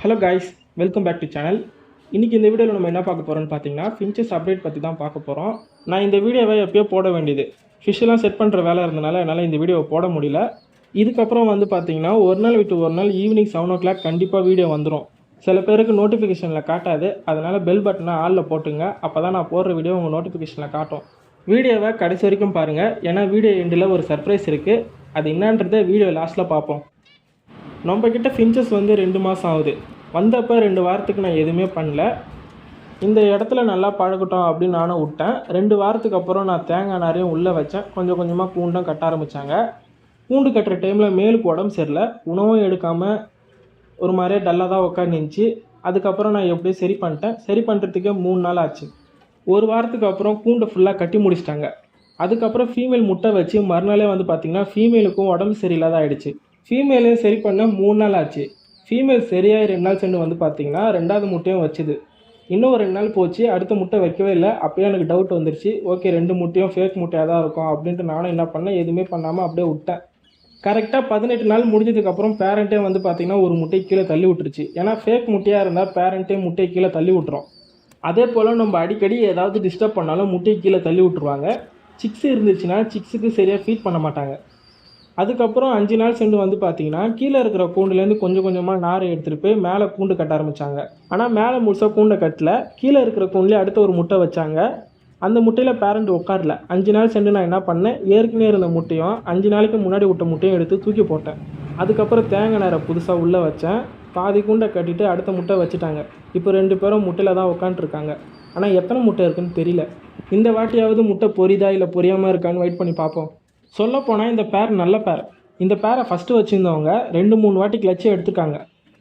Hello guys welcome back to channel இன்றைக்கி இந்த வீடியோவில் நம்ம என்ன பார்க்க போகிறோம்னு பார்த்தீங்கன்னா ஃபின்ச்சஸ் அப்டேட் பற்றி தான் பார்க்க போகிறோம் நான் இந்த வீடியோவை எப்பயோ போட வேண்டியது. ஃபிஷ்ஷெல்லாம் செட் பண்ணுற வேலை இருந்தனால என்னால் இந்த வீடியோவை போட முடியல. இதுக்கப்புறம் வந்து பார்த்தீங்கன்னா ஒரு நாள் விட்டு ஒரு நாள் ஈவினிங் செவன் ஓ கிளாக் கண்டிப்பாக வீடியோ வந்துடும் சில பேருக்கு நோட்டிஃபிகேஷனில் காட்டாது. அதனால் பெல் பட்டனை ஆளில் போட்டுங்க. அப்போ தான் நான் போடுற வீடியோ உங்கள் நோட்டிஃபிகேஷனில் காட்டும். வீடியோவை கடைசி வரைக்கும் பாருங்கள் ஏன்னா வீடியோ எண்டில் ஒரு சர்ப்ரைஸ் இருக்குது அது என்னன்றதை வீடியோ லாஸ்ட்டில் பார்ப்போம். நம்ம ஃபின்ச்சஸ் வந்து ரெண்டு மாதம் ஆகுது. வந்தப்போ ரெண்டு வாரத்துக்கு நான் எதுவுமே பண்ணல. இந்த இடத்துல நல்லா பழகட்டும் அப்படின்னு நானும் விட்டேன். ரெண்டு வாரத்துக்கு அப்புறம் நான் தேங்காய் நாரையும் உள்ளே வச்சேன். கொஞ்சம் கொஞ்சமாக கூண்டும் கட்ட ஆரம்பித்தாங்க கூண்டு கட்டுற டைமில் மேலுக்கு உடம்பு சரியில்லை. உணவும் எடுக்காமல் ஒரு மாதிரியே டல்லாக தான் உட்காந்துச்சு அதுக்கப்புறம் நான் எப்படியோ சரி பண்ணிட்டேன். சரி பண்ணுறதுக்கே மூணு நாள் ஆச்சு. ஒரு வாரத்துக்கு அப்புறம் கூண்டை ஃபுல்லாக கட்டி முடிச்சிட்டாங்க. அதுக்கப்புறம் ஃபீமேல் முட்டை வச்சு மறுநாளே வந்து பார்த்திங்கன்னா ஃபீமேலுக்கும் உடம்பு சரியில்லாத ஆகிடுச்சு ஃபீமேலையும் சரி பண்ண மூணு நாள் ஆச்சு. ஃபீமேல் சரியாகி ரெண்டு நாள் சென்று வந்து பார்த்திங்கன்னா ரெண்டாவது முட்டையும் வச்சுது. இன்னும் ரெண்டு நாள் போச்சு அடுத்த முட்டை வைக்கவே இல்லை. அப்போயே எனக்கு டவுட் வந்துருச்சு. ஓகே ரெண்டு முட்டையும் ஃபேக் முட்டையாக தான் இருக்கும் அப்படின்ட்டு நானும் என்ன பண்ணேன்? எதுவுமே பண்ணாமல் அப்படியே விட்டேன். கரெக்டாக பதினெட்டு நாள் முடிஞ்சதுக்கப்புறம் பேரண்ட்டே வந்து பார்த்திங்கன்னா ஒரு முட்டை கீழே தள்ளி விட்டுருச்சு. ஏன்னா ஃபேக் முட்டையாக இருந்தால் பேரண்ட்டே முட்டை கீழே தள்ளி விட்டுரும். அதே போல் நம்ம அடிக்கடி ஏதாவது டிஸ்டர்ப் பண்ணாலும் முட்டை கீழே தள்ளி விட்டுருவாங்க. சிக்ஸ் இருந்துச்சுன்னா சிக்ஸுக்கு சரியாக ஃபீட் பண்ண மாட்டாங்க. அதுக்கப்புறம் அஞ்சு நாள் சென்று வந்து பார்த்தீங்கன்னா கீழே இருக்கிற கூண்டுலேருந்து கொஞ்சம் கொஞ்சமாக நாரை எடுத்துகிட்டு போய் மேலே கூண்டு கட்ட ஆரம்பித்தாங்க ஆனால் மேலே முழுசாக கூண்டை கட்டல. கீழே இருக்கிற கூண்டுலேயே அடுத்த ஒரு முட்டை வச்சாங்க. அந்த முட்டையில் பேரண்ட் உட்காரல. அஞ்சு நாள் சென்று நான் என்ன பண்ணேன்? ஏற்கனவே இருந்த முட்டையும் அஞ்சு நாளைக்கு முன்னாடி விட்ட முட்டையும் எடுத்து தூக்கி போட்டேன். அதுக்கப்புறம் தேங்காய் நேரம் புதுசாக உள்ளே வச்சேன். பாதி கூண்டை கட்டிட்டு அடுத்த முட்டை வச்சுட்டாங்க. இப்போ ரெண்டு பேரும் முட்டையில் தான் உட்காந்துருக்காங்க ஆனால் எத்தனை முட்டை இருக்குன்னு தெரியல. இந்த வாட்டியாவது முட்டை பொரிதா இல்லை பொரியாமல் இருக்கான்னு வெயிட் பண்ணி பார்ப்போம். சொல்லப்போனால் இந்த பேர் நல்ல பேர் இந்த பேரை ஃபஸ்ட்டு வச்சுருந்தவங்க ரெண்டு மூணு வாட்டி கிளச்சு எடுத்துருக்காங்க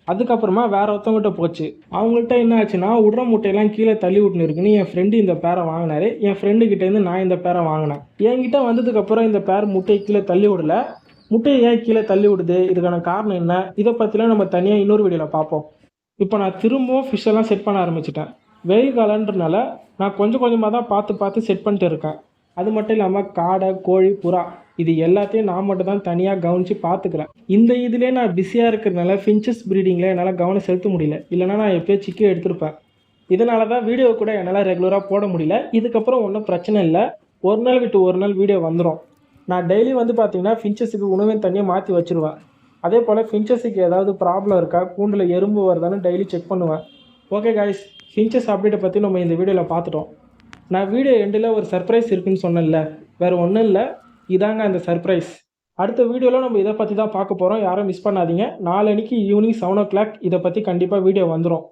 அதுக்கப்புறமா வேற ஒருத்தவங்ககிட்ட போச்சு. அவங்கள்ட்ட என்ன ஆச்சுன்னா உடுற முட்டையெல்லாம் கீழே தள்ளி விட்டுன்னு இருக்குன்னு என் ஃப்ரெண்டு இந்த பேரை வாங்கினாரு. என் ஃப்ரெண்டு கிட்டேருந்து நான் இந்த பேரை வாங்கினேன். என்கிட்ட வந்ததுக்கப்புறம் இந்த பேர் முட்டையை கீழே தள்ளி விடல. முட்டையை ஏன் கீழே தள்ளி விடுது? இதுக்கான காரணம் என்ன? இதை பற்றிலாம் நம்ம தனியாக இன்னொரு வீடியோவில் பார்ப்போம். இப்போ நான் திரும்பவும் ஃபிஷ்ஷெல்லாம் செட் பண்ண ஆரம்பிச்சிட்டேன். வெயில் காலன்றனால நான் கொஞ்சம் கொஞ்சமாக தான் பார்த்து பார்த்து செட் பண்ணிட்டு இருக்கேன். அது மட்டும் இல்லாமல் காடை கோழி புறா இது எல்லாத்தையும் நான் மட்டும் தான் தனியாக கவனித்து பார்த்துக்கிறேன் இந்த இதுலேயே நான் பிஸியாக இருக்கிறதுனால ஃபின்ச்சஸ் ப்ரீடிங்கில் என்னால் கவனம் செலுத்த முடியல. இல்லைனா நான் எப்பயோ சிக்கி எடுத்திருப்பேன். இதனால தான் வீடியோ கூட என்னால் ரெகுலராக போட முடியல. இதுக்கப்புறம் ஒன்றும் பிரச்சனை இல்லை. ஒரு நாள் விட்டு ஒரு நாள் வீடியோ வந்துடும் நான் டெய்லி வந்து பார்த்தீங்கன்னா ஃபின்ச்சஸுக்கு உணவின் தனியாக மாற்றி வச்சுருவேன். அதே போல் ஃபின்ச்சஸுக்கு ஏதாவது ப்ராப்ளம் இருக்கா கூண்டில் எறும்பு வருதான்னு டெய்லி செக் பண்ணுவேன். ஓகே காய்ஸ் ஃபின்ச்சஸ் அப்டேட்டை பற்றி நம்ம இந்த வீடியோவில் பார்த்துட்டோம் நான் வீடியோ எண்டில் ஒரு சர்ப்ரைஸ் இருக்குன்னு சொன்னேன்ல. வேறு ஒன்றும் இல்லை. இதாங்க அந்த சர்ப்ரைஸ் அடுத்த வீடியோவில் நம்ம இதை பற்றி தான் பார்க்க போகிறோம் யாரும் மிஸ் பண்ணாதீங்க. நாளன்னைக்கு ஈவினிங் செவன் ஓ கிளாக் இதை பற்றி கண்டிப்பாக வீடியோ வந்துடும்